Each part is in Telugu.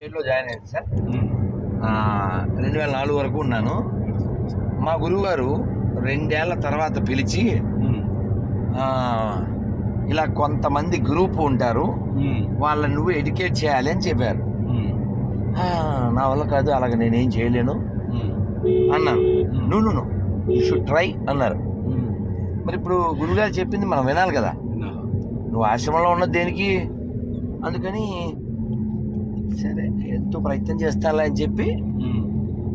స్టేట్లో జాయిన్ అయ్యింది సార్. రెండు వేల నాలుగు వరకు ఉన్నాను. మా గురువు గారు రెండేళ్ళ తర్వాత పిలిచి ఇలా కొంతమంది గ్రూప్ ఉంటారు. వాళ్ళని నువ్వు ఎడ్యుకేట్ చేయాలి అని చెప్పారు. నా వల్ల కాదు అలాగ నేనేం చేయలేను. అన్నాను నువ్వు నువ్వు యూ షుడ్ ట్రై అన్నారు. మరి ఇప్పుడు గురువుగారు చెప్పింది మనం వినాలి కదా. నువ్వు ఆశ్రమంలో ఉన్నది దేనికి? అందుకని సరే ఎంతో ప్రయత్నం చేస్తానులే అని చెప్పి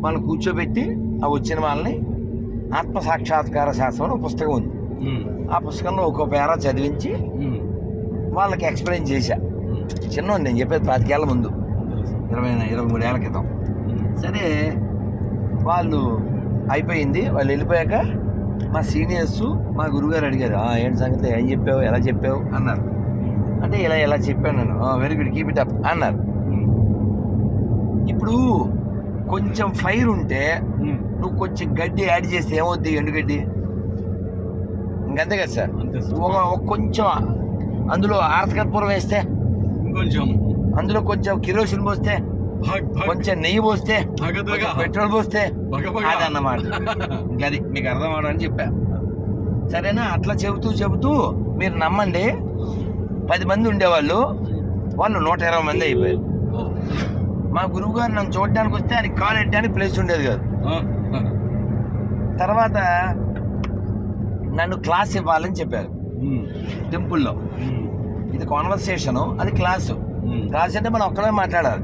వాళ్ళని కూర్చోబెట్టి ఆ వచ్చిన వాళ్ళని ఆత్మ సాక్షాత్కార శాస్త్రం ఒక పుస్తకం ఉంది. ఆ పుస్తకంలో ఒక్కో పేరా చదివించి వాళ్ళకి ఎక్స్ప్లెయిన్ చేశా. చిన్న నేను చెప్పేది పాతికేళ్ళ ముందు. ఇరవై ఇరవై మూడేళ్ళ క్రితం. సరే వాళ్ళు అయిపోయింది. వాళ్ళు వెళ్ళిపోయాక మా సీనియర్స్ మా గురుగారు అడిగారు "ఆ, ఏంటి సంగతి? ఏం చెప్పావు? ఎలా చెప్పావు? అన్నారు. అంటే ఇలా ఇలా చెప్పాను నేను. Very good. Keep it up. అన్నారు. ఇప్పుడు కొంచెం ఫైర్ ఉంటే నువ్వు కొంచెం గడ్డి యాడ్ చేస్తే ఏమవుద్ది? ఎండుగడ్డి ఇంకంతే కదా సార్. ఒక కొంచెం అందులో ఆరతకర్పూరం వేస్తే ఇంకొంచెం. అందులో కొంచెం కిరోసిన్ పోస్తే కొంచెం నెయ్యి పోస్తే. కొంచెం పెట్రోల్ పోస్తే. అదన్నమాట అది మీకు అర్థం అవడానికి చెప్పా. సరేనా? అట్లా చెబుతూ చెబుతూ మీరు నమ్మండి. పది మంది ఉండేవాళ్ళు. వాళ్ళు నూట ఇరవై మంది అయిపోయారు. మా గురువు గారు నన్ను చూడడానికి వస్తే ఆయన కాల్ పెట్టడానికి ప్లేస్ ఉండేది కాదు. తర్వాత నన్ను క్లాస్ ఇవ్వాలని చెప్పారు. టెంపుల్లో. ఇది కాన్వర్సేషను అది క్లాసు. క్లాస్ అంటే మనం ఒక్కడే మాట్లాడాలి.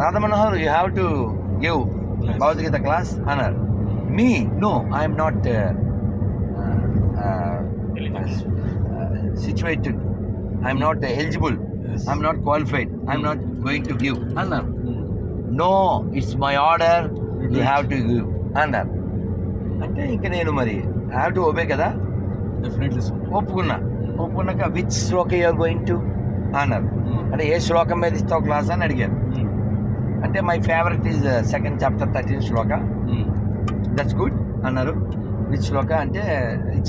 Radha Manohar you have to give. Bhagavad Gita class అన్నారు. మీ no I'm not situated I'm not eligible. I'm not qualified I'm not going to give అన్నారు no it's my order you. Have to give అన్నారు అంటే ఇంక నేను మరి హ్యావ్ టు ఓబే కదా. ఒప్పుకున్నా. ఒప్పుకున్నాక which shloka you are going to అన్నారు అంటే ఏ శ్లోకం మీద ఇస్తావు క్లాస్ అని అడిగారు ఉమ్, అంటే my favourite is second chapter thirteen shloka. That's good అన్నారు. శ్లోక అంటే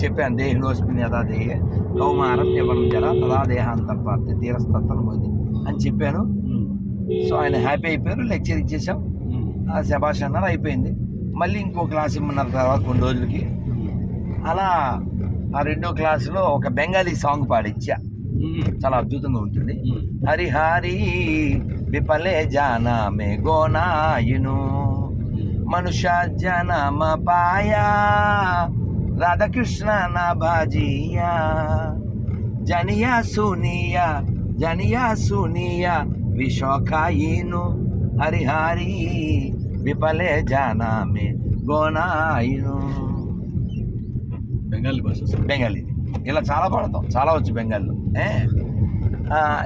చెప్పాను దేహినోస్మిన్ యథా దేహే కౌమారం యవనం జర తదా దేహాంతం తీరస్తత్వం అని చెప్పాను. సో ఆయన హ్యాపీ అయిపోయారు లెక్చర్ ఇచ్చేసాం శభాష్ అన్నారు అయిపోయింది. మళ్ళీ ఇంకో క్లాస్ ఇమ్మన్నారు తర్వాత కొన్ని రోజులకి. అలా ఆ రెండో క్లాసులో ఒక బెంగాలీ సాంగ్ పాడిచ్చా చాలా అద్భుతంగా ఉంటుంది. ఉమ్. హరి హరి విపలే జానా మే గోనాయును. మనుష్య జనమ పాయా రాధాకృష్ణ నా భాజియా జనియా సునియా జనియా సునియా విశోఖాయిను హరి హరి విపలే జానా మే గోనాయును బెంగాలీ భాష బెంగాలీ ఇలా చాలా పాడతాం. చాలా వచ్చు బెంగాల్లో. ఏ?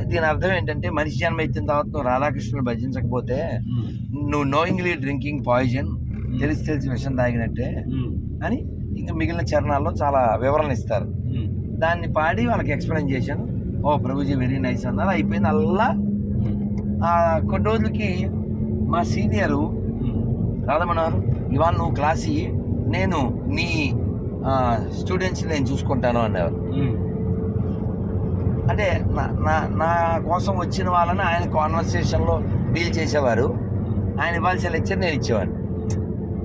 దీని అర్థం ఏంటంటే మనిషి జన్మ ఎత్తిన తర్వాత నువ్వు రాధాకృష్ణుని భజించకపోతే నువ్వు నోయింగ్లీ డ్రింకింగ్ పాయిజన్ తెలిసి తెలిసి విషం తాగినట్టే. అని ఇంకా మిగిలిన చరణాల్లో చాలా వివరణ ఇస్తారు. దాన్ని పాడి వాళ్ళకి ఎక్స్ప్లెయిన్ చేశాను. ఓ ప్రభుజీ వెరీ నైస్ అన్నారు. అయిపోయింది ఆ, కొన్ని రోజులకి మా సీనియరు రాధమన్నారు ఇవాళ నువ్వు క్లాస్ నేను నీ స్టూడెంట్స్ నేను చూసుకుంటాను అనేవారు అంటే నా నా నా కోసం వచ్చిన వాళ్ళని ఆయన కాన్వర్సేషన్లో డీల్ చేసేవారు. ఆయన ఇవ్వాల్సిన లెక్చర్ నేను ఇచ్చేవాడిని.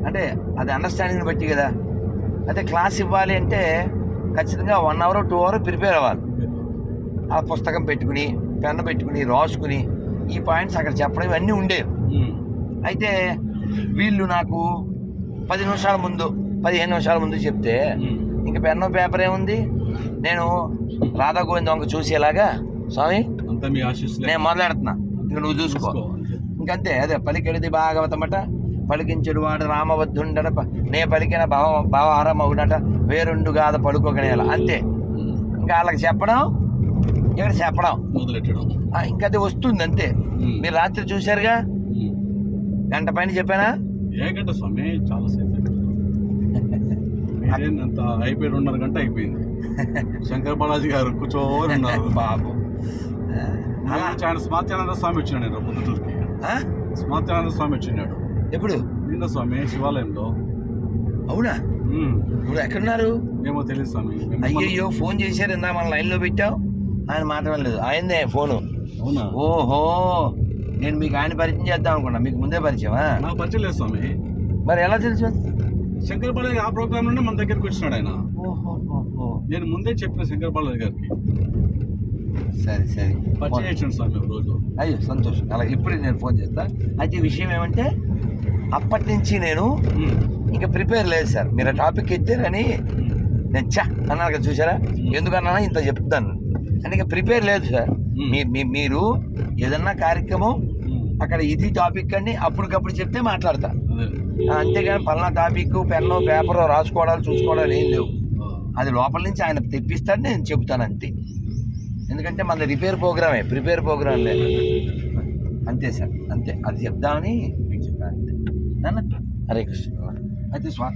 అంటే అది అండర్స్టాండింగ్ని బట్టి కదా. అయితే క్లాస్ ఇవ్వాలి అంటే ఖచ్చితంగా one hour two hour prepare అవ్వాలి. ఆ పుస్తకం పెట్టుకుని పెన్ను పెట్టుకుని రాసుకుని ఈ పాయింట్స్ అక్కడ చెప్పడం ఇవన్నీ ఉండేవి. అయితే వీళ్ళు నాకు పది నిమిషాల ముందు పదిహేను నిమిషాల ముందు చెప్తే. ఇంక పెన్ను పేపర్ ఏముంది? నేను రాధా గోవింద వంక చూసేలాగా స్వామి. నేను మొదలెడుతున్నా. ఇంక నువ్వు చూసుకో. ఇంకంతే అదే పలికెడిది భాగవతమట పలికించడు వాడు రామబద్ధుండట ప- నే పలికిన భావ భావహారమవుడట వేరుండు గాథ పలుకోగనేలా అంతే. ఇంకా వాళ్ళకి చెప్పడం? ఇక్కడ చెప్పడం. ఇంకా అది వస్తుంది అంతే మీరు రాత్రి చూశారుగా. గంట పైన చెప్పానా? ఏ గంట స్వామి? చాలా సేపు మీరేంత అయిపోయి రెండున్నర గంట అయిపోయింది. శంకర్ బాలాజీ గారు కూర్చోని ఉన్నారు బాబు. నేను ఆయన స్మార్త్యానంద స్వామి వచ్చినాడు నేను పొద్దుటూరుకి. ఆ? స్మార్త్యానంద స్వామి వచ్చినాడు. ఎప్పుడు? నిన్న స్వామి శివాలయంలో. అవునా? ఇప్పుడు ఎక్కడున్నారు? ఏమో తెలియదు స్వామి. అయ్యయ్యో ఫోన్ చేశారు ఇందా మన లైన్లో పెట్టావు? ఆయన మాట్లాడలేదు ఆయనదే ఫోను. అవునా? ఓహో నేను మీకు ఆయన పరిచయం చేద్దాం అనుకున్నా. మీకు ముందే పరిచయమా? నాకు పరిచయం లేదు స్వామి. మరి ఎలా తెలుసు? శంకర్ బాలాజీ ఆ ప్రోగ్రామ్ నుండి మన దగ్గరికి వచ్చినాడు ఆయన. ఓహో నేను ముందే చెప్పిన శంకర్ బాలాజీ గారికి. సరే సరే. రోజు. అయ్యో సంతోషం. అలా ఇప్పుడు నేను ఫోన్ చేస్తా. అయితే విషయం ఏమంటే అప్పటి నుంచి నేను ఇంకా ప్రిపేర్ లేదు సార్. మీరు ఆ టాపిక్ ఎత్తారని నేను చా అన్నారు కదా చూసారా ఎందుకన్నా ఇంత చెప్తాను. అంటే ఇంకా ప్రిపేర్ లేదు సార్. మీ మీరు ఏదన్నా కార్యక్రమం అక్కడ ఇది టాపిక్ అని అప్పటికప్పుడు చెప్తే మాట్లాడతా. అంతేగాని పలానా టాపిక్ పెన్ను పేపర్ రాసుకోవడాలు చూసుకోవడాలు ఏం లేవు. అది లోపల నుంచి ఆయన తెప్పిస్తాడు నేను చెబుతాను అంతే. ఎందుకంటే మన రిపేర్ ప్రోగ్రామే ప్రిపేర్ ప్రోగ్రామ్ లేదు అంతే సార్ అంతే. అది చెప్దామని మీకు చెప్పాను. అంతే. నాన్న హరే కృష్ణ. అయితే స్వా